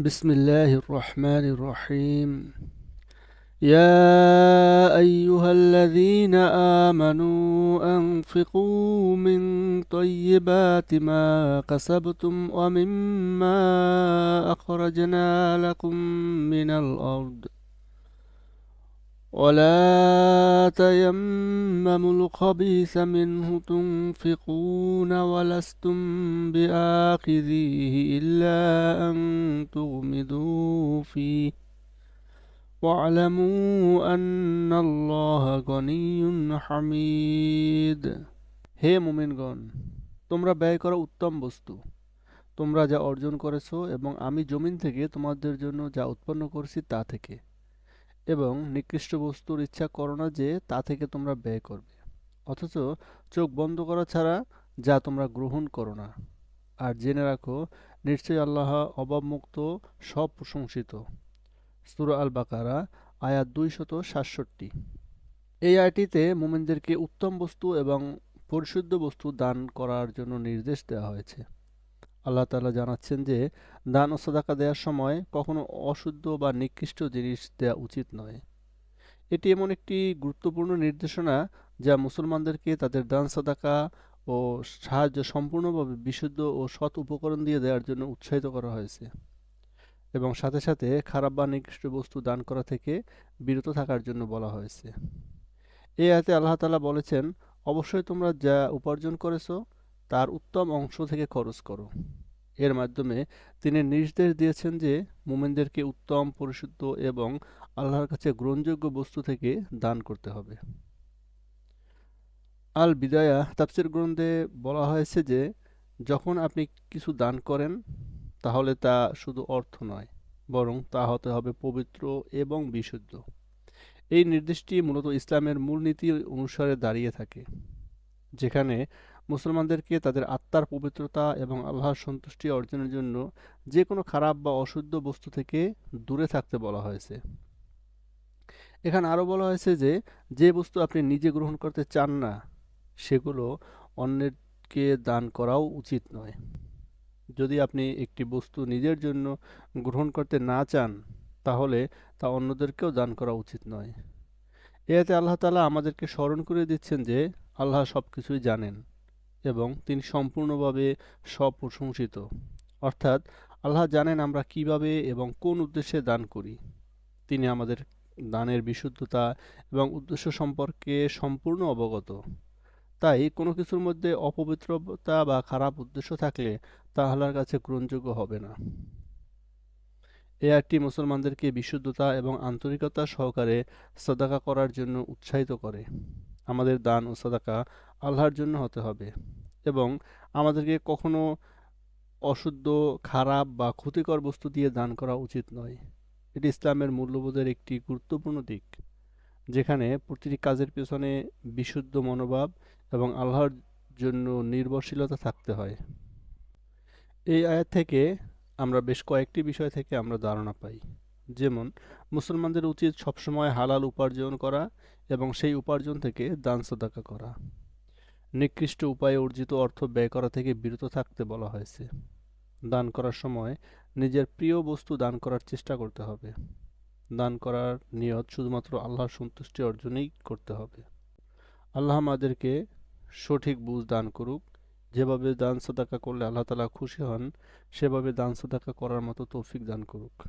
بسم الله الرحمن الرحيم. يا أيها الذين آمنوا أنفقوا من طيبات ما كسبتم ومما أخرجنا لكم من الأرض. ولا تيمموا الخبيث منه تنفقون ولستم بآخذيه إلا أن تغمدوا فيه واعلموا أن الله غني حميد হে মুমিনগণ তোমরা ব্যয় করা উত্তম বস্তু তোমরা যা অর্জন করেছো এবং আমি জমিন থেকে তোমাদের জন্য যা উৎপন্ন করেছি তা থেকে এবং নিকৃষ্ট বস্তুর ইচ্ছা করো না যে তা থেকে তোমরা ব্যয় করবে। অথচ চোখ বন্ধ করা ছাড়া যা তোমরা গ্রহণ করো না। আর জেনে রাখো, নিশ্চয়ই আল্লাহ অভাবমুক্ত সব প্রশংসিত সুর আল বাকারা আয়াত দুইশত সাতষট্টি। এই আয়টিতে মোমেনদেরকে উত্তম বস্তু এবং পরিশুদ্ধ বস্তু দান করার জন্য নির্দেশ দেওয়া হয়েছে। আল্লাহ তালা জানাচ্ছেন যে, দান ও সদাকা দেওয়ার সময় কখনো অশুদ্ধ বা নিকৃষ্ট জিনিস দেওয়া উচিত নয়। এটি এমন একটি গুরুত্বপূর্ণ নির্দেশনা যা মুসলমানদেরকে তাদের দান সদাকা ও সাহায্য সম্পূর্ণভাবে বিশুদ্ধ ও সৎ উপকরণ দিয়ে দেওয়ার জন্য উৎসাহিত করা হয়েছে এবং সাথে সাথে খারাপ বা নিকৃষ্ট বস্তু দান করা থেকে বিরত থাকার জন্য বলা হয়েছে। এ আয়তে আল্লাহ তালা বলেছেন, অবশ্যই তোমরা যা উপার্জন করেছ তার উত্তম অংশ থেকে খরচ করো। এর মাধ্যমে তিনি নির্দেশ দিয়েছেন যে মোমেনদেরকে উত্তম, পরিশুদ্ধ এবং আল্লাহর কাছে গ্রহণযোগ্য বস্তু থেকে দান করতে হবে। আল বিদায়া তাফসির গ্রন্থে বলা হয়েছে যে, যখন আপনি কিছু দান করেন, তাহলে তা শুধু অর্থ নয়, বরং তা হতে হবে পবিত্র এবং বিশুদ্ধ। এই নির্দেশটি মূলত ইসলামের মূলনীতি অনুসারে দাঁড়িয়ে থাকে, যেখানে মুসলমানদেরকে তাদের আত্মার পবিত্রতা এবং আল্লাহর সন্তুষ্টি অর্জনের জন্য যে কোনো খারাপ বা অশুদ্ধ বস্তু থেকে দূরে থাকতে বলা হয়েছে। এখানে আরও বলা হয়েছে যে যে বস্তু আপনি নিজে গ্রহণ করতে চান না, সেগুলো অন্যকে দান করাও উচিত নয়। যদি আপনি একটি বস্তু নিজের জন্য গ্রহণ করতে না চান, তাহলে তা অন্যদেরকেও দান করা উচিত নয়। এতে আল্লাহ তালা আমাদেরকে স্মরণ করে দিচ্ছেন যে, আল্লাহ সব কিছুই জানেন। এবং তিনি সম্পূর্ণভাবে স্বপ্রশংসিত। অর্থাৎ আল্লাহ জানেন আমরা কীভাবে এবং কোন উদ্দেশ্যে দান করি। তিনি আমাদের দানের বিশুদ্ধতা এবং উদ্দেশ্য সম্পর্কে সম্পূর্ণ অবগত। তাই কোনো কিছুর মধ্যে অপবিত্রতা বা খারাপ উদ্দেশ্য থাকলে তা আল্লাহর কাছে গ্রহণযোগ্য হবে না। এ একটি মুসলমানদেরকে বিশুদ্ধতা এবং আন্তরিকতা সহকারে সদাকা করার জন্য উৎসাহিত করে। আমাদের দান ও সদাকা আল্লাহর জন্য হতে হবে। এবং আমাদেরকে কখনো অশুদ্ধ, খারাপ বা ক্ষতিকর বস্তু দিয়ে দান করা উচিত নয়। এটি ইসলামের মূল্যবোধের একটি গুরুত্বপূর্ণ দিক, যেখানে প্রতিটি কাজের পেছনে বিশুদ্ধ মনোভাব এবং আল্লাহর জন্য নির্ভরশীলতা থাকতে হয়। এই আয়াত থেকে আমরা বেশ কয়েকটি বিষয় থেকে আমরা ধারণা পাই। যেমন, মুসলমানদের উচিত সবসময় হালাল উপার্জন করা এবং সেই উপার্জন থেকে দান সদাকা করা। নিকৃষ্ট উপায়ে অর্জিত অর্থ ব্যয় করা থেকে বিরত থাকতে বলা হয়েছে। দান করার সময় নিজের প্রিয় বস্তু দান করার চেষ্টা করতে হবে। দান করার নিয়ত শুধুমাত্র আল্লাহর সন্তুষ্টি অর্জনেই করতে হবে। আল্লাহ আমাদেরকে সঠিক বুঝ দান করুক। যেভাবে দান সদাকা করলে আল্লাহ তালা খুশি হন, সেভাবে দান সদাকা করার মতো তৌফিক দান করুক।